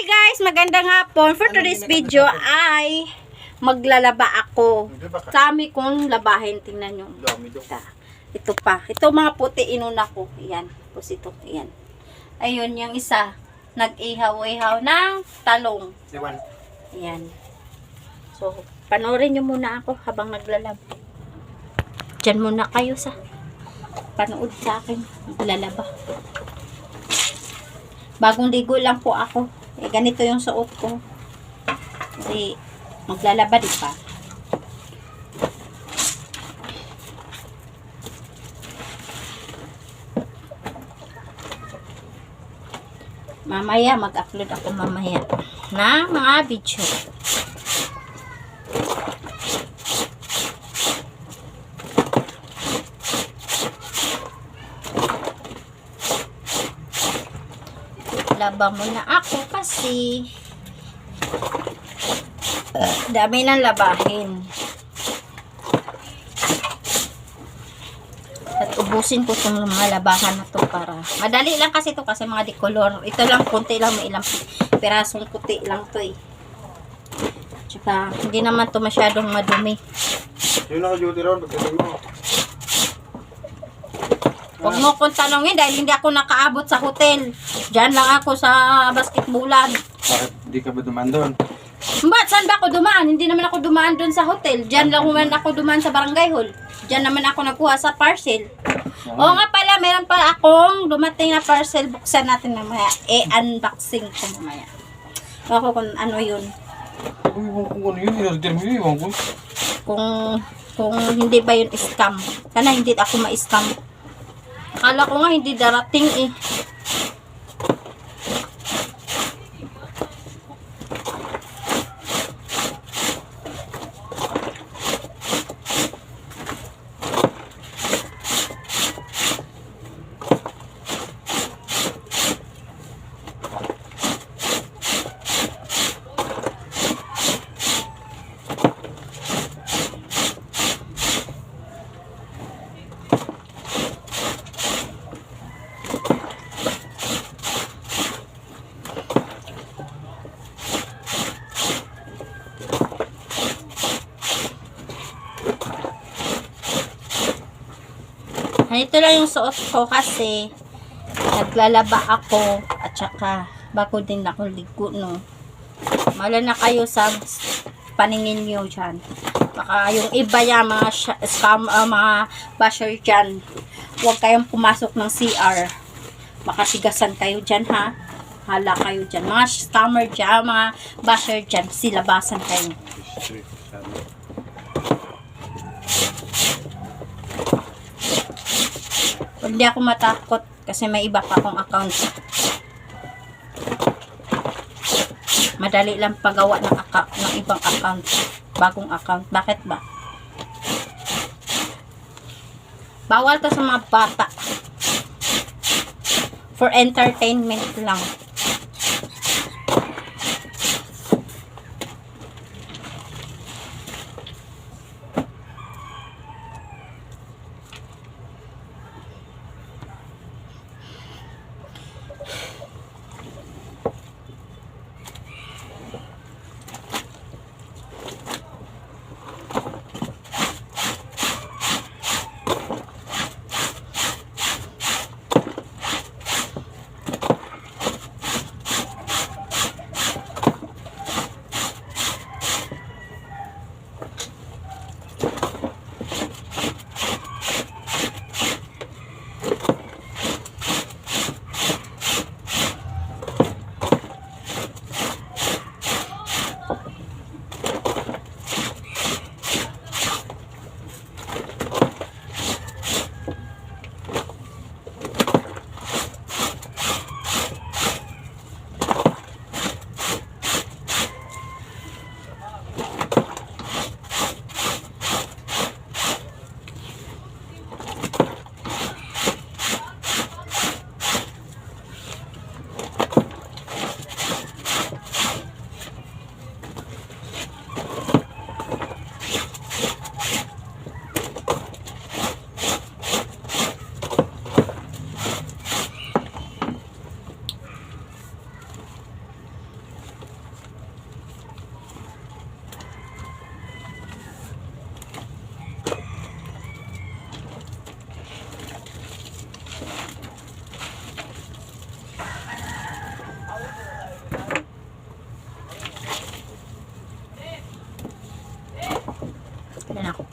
guys! Magandang hapon. For today's video ay maglalaba ako. Sami kong labahin. Tingnan nyo. Ito, pa. Ito mga puti inuna ko. Ayan. Tapos ito. Ayan. Ayun yung isa. Nag-ihaw-ihaw ng talong. Ayan. So, panoorin nyo muna ako habang naglalaba. Diyan muna kayo sa panood sa akin. Naglalaba. Bagong ligo lang po ako. Eh, ganito yung suot ko. Kasi, maglalaba, di ba? Mamaya, mag-upload ako mamaya na mga video. Laba mo na ako kasi dami ng labahin. At ubusin ko itong mga labahan na to para madali lang kasi to kasi mga decolor. Ito lang, konti lang, may ilang pirasong puti lang to eh. Tsaka, hindi naman to masyadong madumi. Yung naka-duty ron, pagdating mo. Huwag mo kong tanongin dahil hindi ako nakaabot sa hotel. Diyan lang ako sa basketballan. Bakit di ka ba duman doon? Ba't saan ba ako dumaan? Hindi naman ako dumaan doon sa hotel. Diyan lang naman ako dumaan sa barangay hall. Diyan naman ako nagkuha sa parcel. Oo nga pala, meron pa akong dumating na parcel. Buksan natin mamaya. E-unboxing ko mamaya. Ako kung ano yun. Uy, kung kung ano yun, in-order mo yun. Kung, kung hindi ba yun scam. Sana hindi ako ma-scam. Akala ko nga hindi darating eh. Ito lang yung suot ko kasi naglalaba ako at saka bago din ako ligo no. Mala na kayo sa paningin nyo dyan. Baka yung iba yan, mga scam, ah, mga basher dyan. Huwag kayong pumasok ng CR. Makasigasan kayo dyan ha. Hala kayo dyan. Mga scammer dyan, mga basher dyan, silabasan kayo. Hindi ako matakot kasi may iba pa akong account. Madali lang pagawa ng account ng ibang account, bagong account. Bakit ba? Bawal to sa mga bata. For entertainment lang.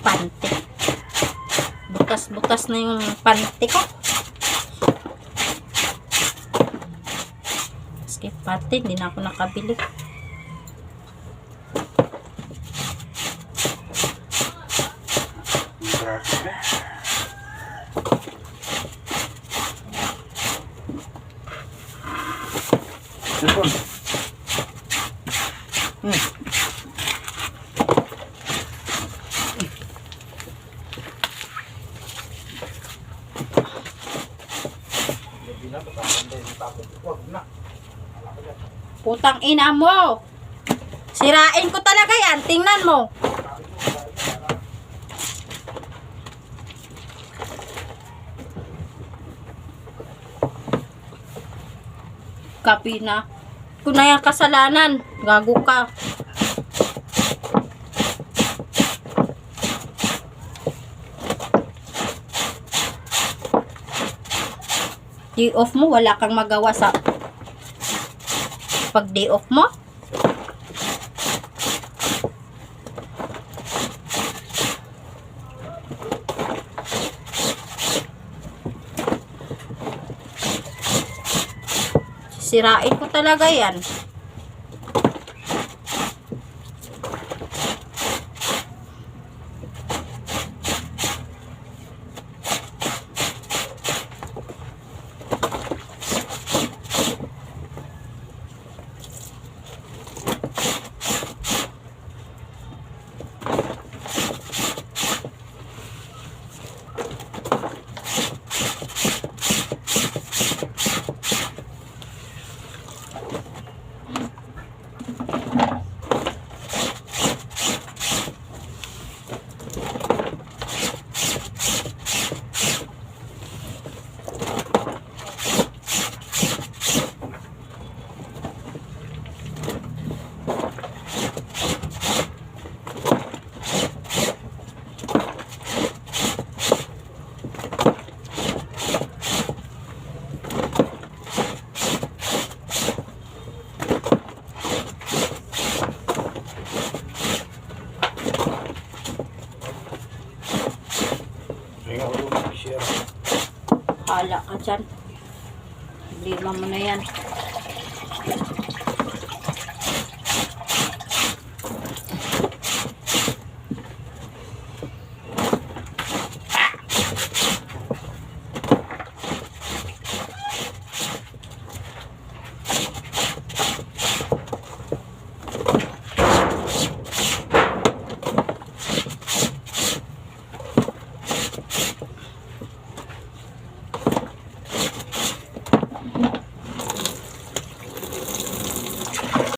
Pante. Butas-butas na yung pante ko. Skip pante, hindi na ako nakabili. Grabe Putang ina mo! Sirain ko talaga yan. Tingnan mo. Kapi na. Kasalanan, gago ka. Day off mo, wala kang magawa sa pag day off mo. Sirain ko talaga yan. Ako mag-share. Hala ka dyan. Lima mo na yan.